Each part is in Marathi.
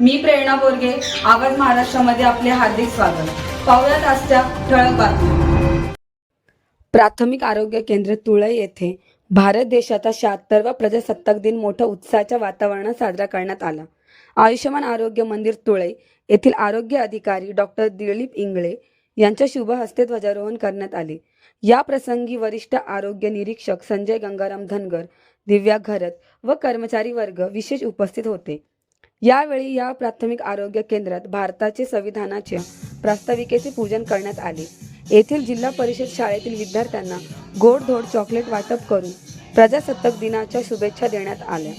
मी प्रेरणा बोरगे आवाज महाराष्ट्रामध्ये आपले हार्दिक स्वागत. पाहुयात आजच्या ठळक बातम्या. प्राथमिक आरोग्य केंद्र तुळई येथे भारत देशाचा शहात्तरवा प्रजासत्ताक दिन मोठ्या उत्साहाच्या वातावरणात साजरा करण्यात आला. आयुष्यमान आरोग्य मंदिर तुळई येथील आरोग्य अधिकारी डॉक्टर दिलीप इंगळे यांच्या शुभ हस्ते ध्वजारोहण करण्यात आले. या प्रसंगी वरिष्ठ आरोग्य निरीक्षक संजय गंगाराम धनगर दिव्या घरत व कर्मचारी वर्ग विशेष उपस्थित होते. यावेळी या प्राथमिक आरोग्य केंद्रात भारताचे संविधानाच्या प्रास्ताविकेचे पूजन करण्यात आले. येथील जिल्हा परिषद शाळेतील विद्यार्थ्यांना गोडधोड चॉकलेट वाटप करून प्रजासत्ताक दिनाच्या शुभेच्छा देण्यात आल्या.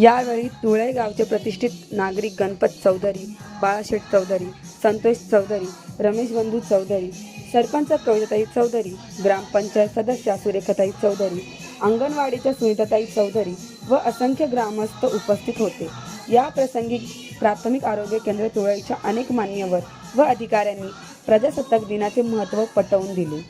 यावेळी तुळे गावचे प्रतिष्ठित नागरिक गणपत चौधरी बाळाशेठ चौधरी संतोष चौधरी रमेश बंधू चौधरी सरपंच कविताताई चौधरी ग्रामपंचायत सदस्या सुरेखाताई चौधरी अंगणवाडीच्या सुनीताताई चौधरी व असंख्य ग्रामस्थ उपस्थित होते. या प्रसंगी प्राथमिक आरोग्य केंद्र तुळईच्या अनेक मान्यवर व अधिकाऱ्यांनी प्रजासत्ताक दिनाचे महत्त्व पटवून दिले.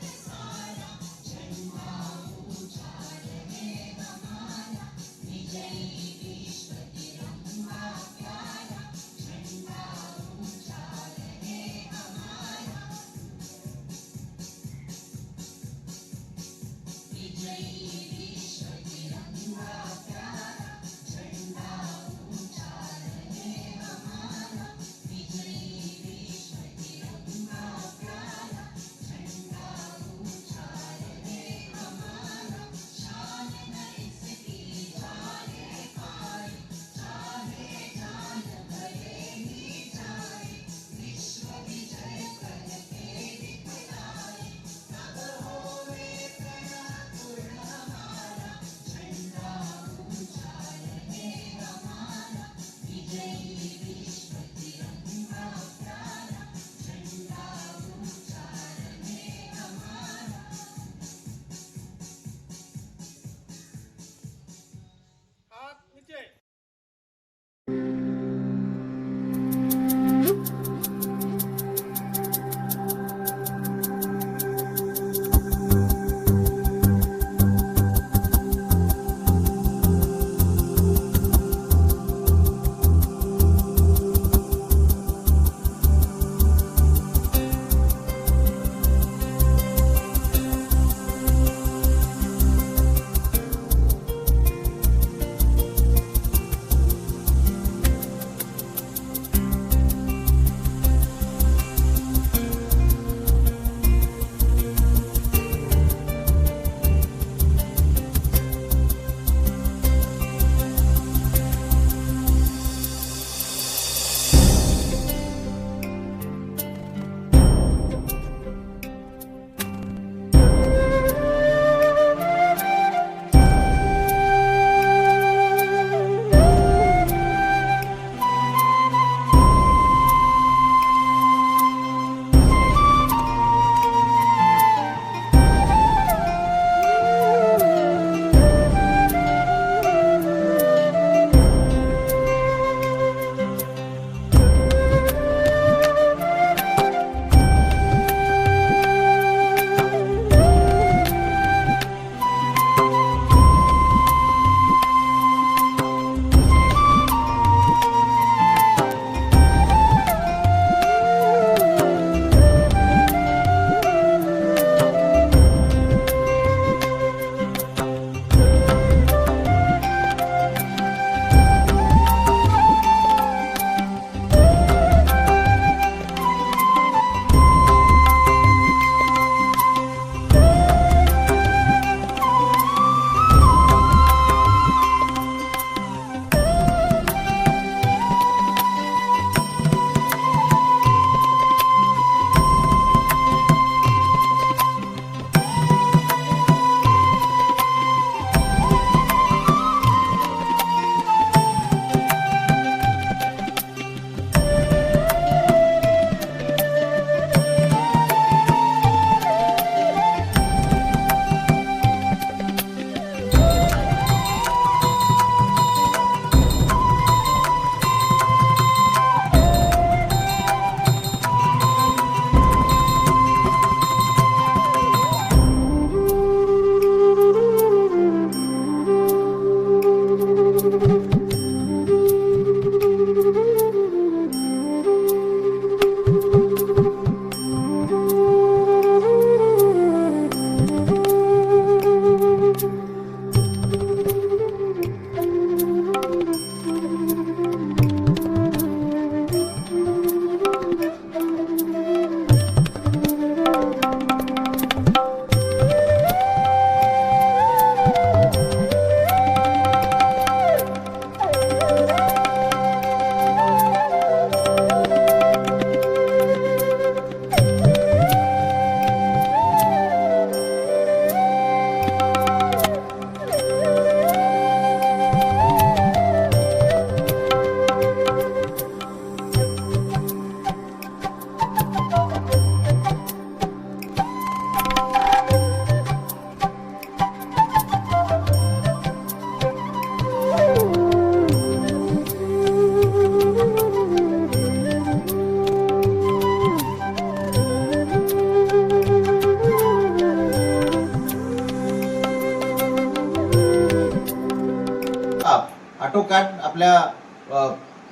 आटोकाट आपल्या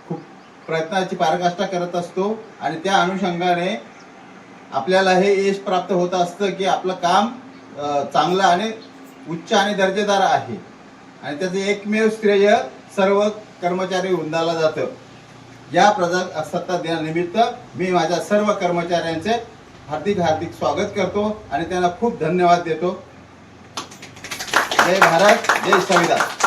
खूप प्रयत्नाची पारकाष्ठा करत असतो आणि त्या अनुषंगाने आपल्याला हे यश प्राप्त होत असतं की आपलं काम चांगलं आणि उच्च आणि दर्जेदार आहे. आणि त्याचं एकमेव श्रेय सर्व कर्मचारी वृंदाला जातं. या प्रजासत्ताक दिनानिमित्त मी माझ्या सर्व कर्मचाऱ्यांचे हार्दिक हार्दिक स्वागत करतो आणि त्यांना खूप धन्यवाद देतो. जय भारत जय संविधान.